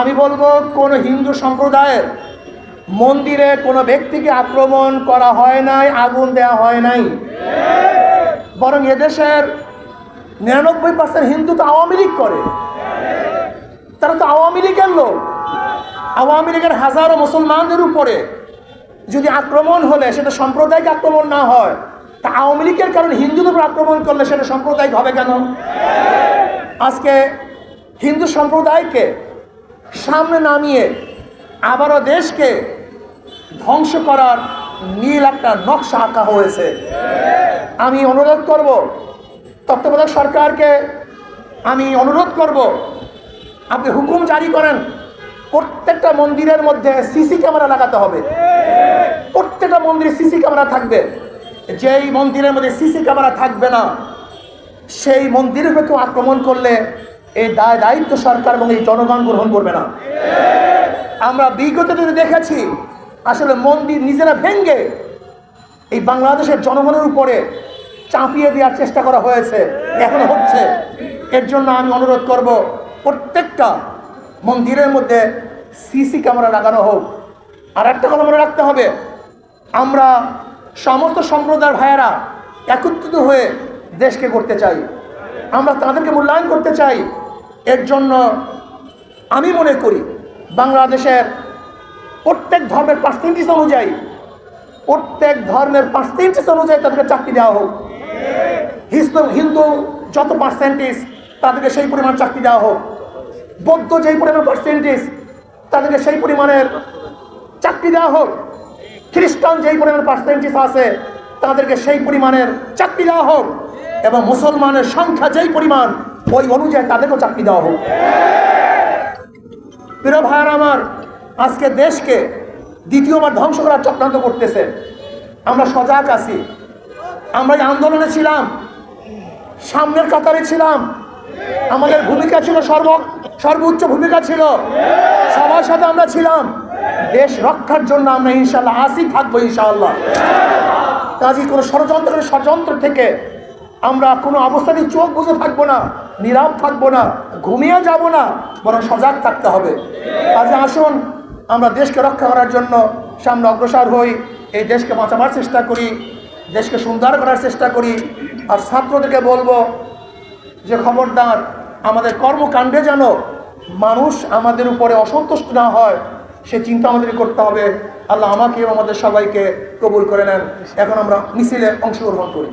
আমি বলব, কোনো হিন্দু সম্প্রদায়ের মন্দিরে কোনো ব্যক্তিকে আক্রমণ করা হয় নাই, আগুন দেওয়া হয় নাই। বরং এদেশের নিরানব্বই পার্সেন্ট হিন্দু তো আওয়ামী লীগ করে। তারা তো আওয়ামী লীগের লোক। আওয়ামী লীগের হাজারো মুসলমানদের উপরে যদি আক্রমণ হলে, সেটা সাম্প্রদায়িক আক্রমণ না হয়, তা আওয়ামী লীগের কারণে হিন্দুদের উপর আক্রমণ করলে সেটা সাম্প্রদায়িক হবে কেন? আজকে হিন্দু সম্প্রদায়কে সামনে নামিয়ে আবারও দেশকে ধ্বংস করার নীল একটা নকশা আঁকা হয়েছে। আমি অনুরোধ করব, তত্ত্বাবধায়ক সরকারকে আমি অনুরোধ করব, আপনি হুকুম জারি করেন, প্রত্যেকটা মন্দিরের মধ্যে সিসি ক্যামেরা লাগাতে হবে। প্রত্যেকটা মন্দিরে সিসি ক্যামেরা থাকবে। যেই মন্দিরের মধ্যে সিসি ক্যামেরা থাকবে না, সেই মন্দিরের কেউ আক্রমণ করলে এই দায় দায়িত্ব সরকার এবং এই জনগণ গ্রহণ করবে না। আমরা বিগত দিনে দেখেছি, আসলে মন্দির নিজেরা ভেঙ্গে এই বাংলাদেশের জনগণের উপরে চাপিয়ে দেওয়ার চেষ্টা করা হয়েছে, এখনও হচ্ছে। এর জন্য আমি অনুরোধ করব, প্রত্যেকটা মন্দিরের মধ্যে সিসি ক্যামেরা লাগানো হোক। আর একটা কথা মনে রাখতে হবে, আমরা সমস্ত সম্প্রদায়ের ভাইয়েরা একত্রিত হয়ে দেশকে করতে চাই। আমরা তাদেরকে মূল্যায়ন করতে চাই। এর জন্য আমি মনে করি বাংলাদেশের প্রত্যেক ধর্মের পার্সেন্টেজ অনুযায়ী, প্রত্যেক ধর্মের পার্সেন্টেজ অনুযায়ী তাদেরকে চাকরি দেওয়া হোক। হিন্দু হিন্দু যত পার্সেন্টেজ তাদেরকে সেই পরিমাণ চাকরি দেওয়া হোক। বৌদ্ধ যেই পরিমাণ পার্সেন্টেজ তাদেরকে সেই পরিমাণের চাকরি দেওয়া হোক। খ্রিস্টান যেই পরিমাণ পার্সেন্টেজ আছে তাদেরকে সেই পরিমাণের চাকরি দেওয়া হোক। এবং মুসলমানের সংখ্যা যেই পরিমাণ ওই অনুযায়ী তাদেরকেও চাকরি দেওয়া হোক। প্রিয় ভাইয়ার আমার, আজকে দেশকে দ্বিতীয়বার ধ্বংস করার চক্রান্ত করতেছে। আমরা সজাগ আছি। আমরা এই আন্দোলনে ছিলাম। সামনের কাতারে ছিলাম। আমাদের ভূমিকা ছিল সর্ব, সর্বোচ্চ ভূমিকা ছিল। সবার সাথে আমরা ছিলাম। দেশ রক্ষার জন্য আমরা ইনশাল্লাহ আসি, থাকব ইনশাআল্লাহ। কাজী কোনো ষড়যন্ত্র ষড়যন্ত্র থেকে আমরা কোনো অবস্থাতেই চোখ বুঝে থাকব না। নীরব থাকব না, ঘুমিয়ে যাব না, বরং সজাগ থাকতে হবে। আজ আসুন, আমরা দেশকে রক্ষা করার জন্য সামনে অগ্রসর হই, এই দেশকে বাঁচাবার চেষ্টা করি, দেশকে সুন্দর করার চেষ্টা করি। আর ছাত্রদেরকে বলব যে, খবরদার, আমাদের কর্মকাণ্ডে যেন মানুষ আমাদের উপরে অসন্তুষ্ট না হয়, সে চিন্তা আমাদের করতে হবে। আল্লাহ আমাকে আমাদের সবাইকে কবুল করে নেন। এখন আমরা মিছিলে অংশগ্রহণ করি।